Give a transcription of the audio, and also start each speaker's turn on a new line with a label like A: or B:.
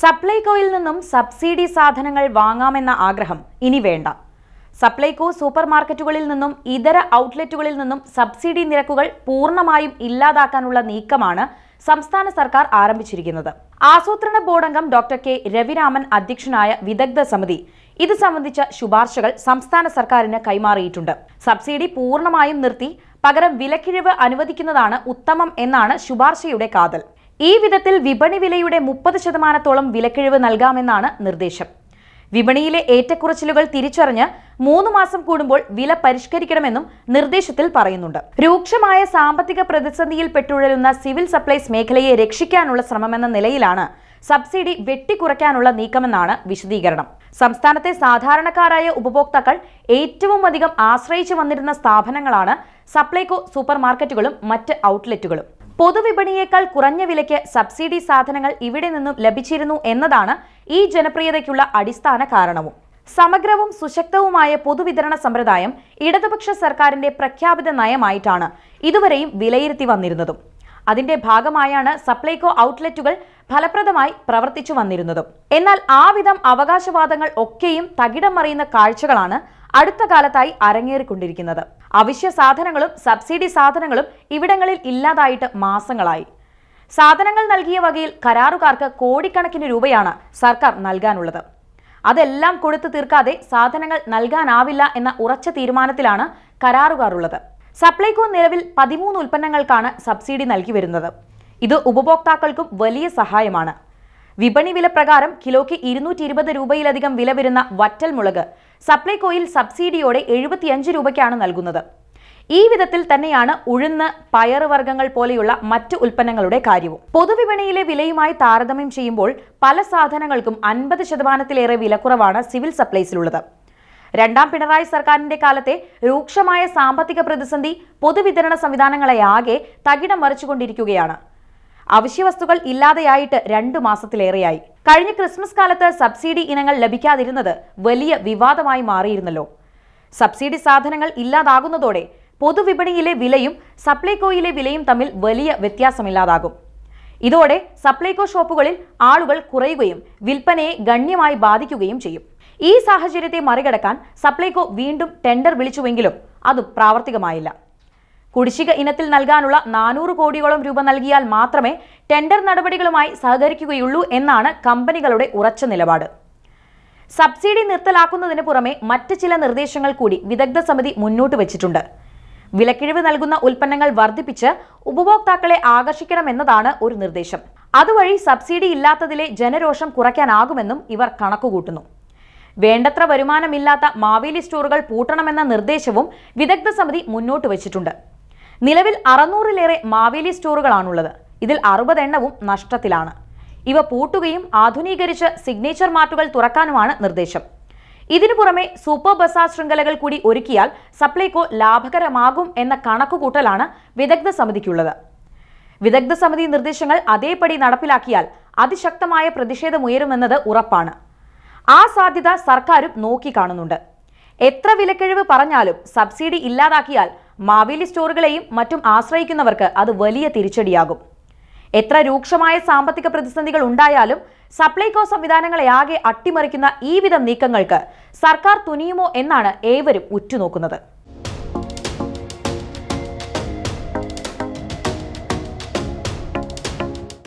A: സപ്ലൈകോയിൽ നിന്നും സബ്സിഡി സാധനങ്ങൾ വാങ്ങാമെന്ന ആഗ്രഹം ഇനി വേണ്ട. സപ്ലൈകോ സൂപ്പർ മാർക്കറ്റുകളിൽ നിന്നും ഇതര ഔട്ട്ലെറ്റുകളിൽ നിന്നും സബ്സിഡി നിരക്കുകൾ പൂർണമായും ഇല്ലാതാക്കാനുള്ള നീക്കമാണ് സംസ്ഥാന സർക്കാർ ആരംഭിച്ചിരിക്കുന്നത്. ആസൂത്രണ ബോർഡംഗം ഡോക്ടർ കെ. രവിരാമൻ അധ്യക്ഷനായ വിദഗ്ധ സമിതി ഇത് സംബന്ധിച്ച ശുപാർശകൾ സംസ്ഥാന സർക്കാരിന് കൈമാറിയിട്ടുണ്ട്. സബ്സിഡി പൂർണമായും നിർത്തി പകരം വിലക്കിഴിവ് അനുവദിക്കുന്നതാണ് ഉത്തമം എന്നാണ് ശുപാർശയുടെ കാതൽ. ഈ വിധത്തിൽ വിപണി വിലയുടെ മുപ്പത് ശതമാനത്തോളം വിലക്കിഴിവ് നൽകാമെന്നാണ് നിർദ്ദേശം. വിപണിയിലെ ഏറ്റക്കുറച്ചിലുകൾ തിരിച്ചറിഞ്ഞ് മൂന്ന് മാസം കൂടുമ്പോൾ വില പരിഷ്കരിക്കണമെന്നും നിർദ്ദേശത്തിൽ പറയുന്നുണ്ട്. രൂക്ഷമായ സാമ്പത്തിക പ്രതിസന്ധിയിൽ പെട്ടുഴലുന്ന സിവിൽ സപ്ലൈസ് മേഖലയെ രക്ഷിക്കാനുള്ള ശ്രമമെന്ന നിലയിലാണ് സബ്സിഡി വെട്ടിക്കുറയ്ക്കാനുള്ള നീക്കമെന്നാണ് വിശദീകരണം. സംസ്ഥാനത്തെ സാധാരണക്കാരായ ഉപഭോക്താക്കൾ ഏറ്റവും അധികം ആശ്രയിച്ചു വന്നിരുന്ന സ്ഥാപനങ്ങളാണ് സപ്ലൈകോ സൂപ്പർ മാർക്കറ്റുകളും മറ്റ് ഔട്ട്ലെറ്റുകളും. പൊതുവിപണിയേക്കാൾ കുറഞ്ഞ വിലയ്ക്ക് സബ്സിഡി സാധനങ്ങൾ ഇവിടെ നിന്നും ലഭിച്ചിരുന്നു എന്നതാണ് ഈ ജനപ്രിയതയ്ക്കുള്ള അടിസ്ഥാന കാരണവും. സമഗ്രവും സുശക്തവുമായ പൊതുവിതരണ സമ്പ്രദായം ഇടതുപക്ഷ സർക്കാരിന്റെ പ്രഖ്യാപിത നയമായിട്ടാണ് ഇതുവരെയും വിലയിരുത്തി വന്നിരുന്നതും. അതിന്റെ ഭാഗമായാണ് സപ്ലൈകോ ഔട്ട്ലെറ്റുകൾ ഫലപ്രദമായി പ്രവർത്തിച്ചു വന്നിരുന്നതും. എന്നാൽ ആ വിധം അവകാശവാദങ്ങൾ ഒക്കെയും തകിടം മറിയുന്ന കാഴ്ചകളാണ് അടുത്ത കാലത്തായി അരങ്ങേറിക്കൊണ്ടിരിക്കുന്നത്. അവശ്യ സാധനങ്ങളും സബ്സിഡി സാധനങ്ങളും ഇവിടങ്ങളിൽ ഇല്ലാതായിട്ട് മാസങ്ങളായി. സാധനങ്ങൾ നൽകിയ വകയിൽ കരാറുകാർക്ക് കോടിക്കണക്കിന് രൂപയാണ് സർക്കാർ നൽകാനുള്ളത്. അതെല്ലാം കൊടുത്തു തീർക്കാതെ സാധനങ്ങൾ നൽകാനാവില്ല എന്ന ഉറച്ച തീരുമാനത്തിലാണ് കരാറുകാർ ഉള്ളത് സപ്ലൈകോ നിലവിൽ പതിമൂന്ന് ഉൽപ്പന്നങ്ങൾക്കാണ് സബ്സിഡി നൽകി വരുന്നത്. ഇത് ഉപഭോക്താക്കൾക്കും വലിയ സഹായമാണ്. വിപണി വില പ്രകാരം കിലോയ്ക്ക് ഇരുന്നൂറ്റി ഇരുപത് രൂപയിലധികം വില വരുന്ന വറ്റൽ മുളക് സപ്ലൈകോയിൽ സബ്സിഡിയോടെ എഴുപത്തിയഞ്ച് രൂപയ്ക്കാണ് നൽകുന്നത്. ഈ വിധത്തിൽ തന്നെയാണ് ഉഴുന്ന് പയറുവർഗങ്ങൾ പോലെയുള്ള മറ്റ് ഉൽപ്പന്നങ്ങളുടെ കാര്യവും. പൊതുവിപണിയിലെ വിലയുമായി താരതമ്യം ചെയ്യുമ്പോൾ പല സാധനങ്ങൾക്കും അൻപത് ശതമാനത്തിലേറെ വിലക്കുറവാണ് സിവിൽ സപ്ലൈസിലുള്ളത്. രണ്ടാം പിണറായി സർക്കാരിന്റെ കാലത്തെ രൂക്ഷമായ സാമ്പത്തിക പ്രതിസന്ധി പൊതുവിതരണ സംവിധാനങ്ങളെ ആകെ തകിടം മറിച്ചുകൊണ്ടിരിക്കുകയാണ്. അവശ്യവസ്തുക്കൾ ഇല്ലാതെയായിട്ട് രണ്ടു മാസത്തിലേറെയായി. കഴിഞ്ഞ ക്രിസ്മസ് കാലത്ത് സബ്സിഡി ഇനങ്ങൾ ലഭിക്കാതിരുന്നത് വലിയ വിവാദമായി മാറിയിരുന്നല്ലോ. സബ്സിഡി സാധനങ്ങൾ ഇല്ലാതാകുന്നതോടെ പൊതുവിപണിയിലെ വിലയും സപ്ലൈകോയിലെ വിലയും തമ്മിൽ വലിയ വ്യത്യാസമില്ലാതാകും. ഇതോടെ സപ്ലൈകോ ഷോപ്പുകളിൽ ആളുകൾ കുറയുകയും വിൽപ്പനയെ ഗണ്യമായി ബാധിക്കുകയും ചെയ്യും. ഈ സാഹചര്യത്തെ മറികടക്കാൻ സപ്ലൈകോ വീണ്ടും ടെൻഡർ വിളിച്ചുവെങ്കിലും അതും പ്രാവർത്തികമായില്ല. കുടിശ്ശിക ഇനത്തിൽ നൽകാനുള്ള നാനൂറ് കോടിയോളം രൂപ നൽകിയാൽ മാത്രമേ ടെൻഡർ നടപടികളുമായി സഹകരിക്കുകയുള്ളൂ എന്നാണ് കമ്പനികളുടെ ഉറച്ച നിലപാട്. സബ്സിഡി നിർത്തലാക്കുന്നതിന് പുറമെ മറ്റ് ചില നിർദ്ദേശങ്ങൾ കൂടി വിദഗ്ധ സമിതി മുന്നോട്ട് വച്ചിട്ടുണ്ട്. വിലക്കിഴിവ് നൽകുന്ന ഉൽപ്പന്നങ്ങൾ വർദ്ധിപ്പിച്ച് ഉപഭോക്താക്കളെ ആകർഷിക്കണമെന്നതാണ് ഒരു നിർദ്ദേശം. അതുവഴി സബ്സിഡി ഇല്ലാത്തതിലെ ജനരോഷം കുറയ്ക്കാനാകുമെന്നും ഇവർ കണക്കുകൂട്ടുന്നു. വേണ്ടത്ര വരുമാനമില്ലാത്ത മാവേലി സ്റ്റോറുകൾ പൂട്ടണമെന്ന നിർദ്ദേശവും വിദഗ്ധ സമിതി മുന്നോട്ട് വച്ചിട്ടുണ്ട്. നിലവിൽ അറുന്നൂറിലേറെ മാവേലി സ്റ്റോറുകളാണുള്ളത്. ഇതിൽ അറുപത് എണ്ണവും നഷ്ടത്തിലാണ്. ഇവ പൂട്ടുകയും ആധുനീകരിച്ച് സിഗ്നേച്ചർ മാർട്ടുകൾ തുറക്കാനുമാണ് നിർദ്ദേശം. ഇതിനു പുറമെ സൂപ്പർ ബസാർ ശൃംഖലകൾ കൂടി ഒരുക്കിയാൽ സപ്ലൈകോ ലാഭകരമാകും എന്ന കണക്കുകൂട്ടലാണ് വിദഗ്ധ സമിതിക്കുള്ളത്. വിദഗ്ധ സമിതി നിർദ്ദേശങ്ങൾ അതേപടി നടപ്പിലാക്കിയാൽ അതിശക്തമായ പ്രതിഷേധമുയരുമെന്നത് ഉറപ്പാണ്. ആ സാധ്യത സർക്കാരും നോക്കിക്കാണുന്നുണ്ട്. എത്ര വിലക്കിഴിവ് പറഞ്ഞാലും സബ്സിഡി ഇല്ലാതാക്കിയാൽ മാവേലി സ്റ്റോറുകളെയും മറ്റും ആശ്രയിക്കുന്നവർക്ക് അത് വലിയ തിരിച്ചടിയാകും. എത്ര രൂക്ഷമായ സാമ്പത്തിക പ്രതിസന്ധികൾ ഉണ്ടായാലും സപ്ലൈകോ സംവിധാനങ്ങളെ ആകെ അട്ടിമറിക്കുന്ന ഈ വിധം നീക്കങ്ങൾക്ക് സർക്കാർ തുനിയുമോ എന്നാണ് ഏവരും ഉറ്റുനോക്കുന്നത്.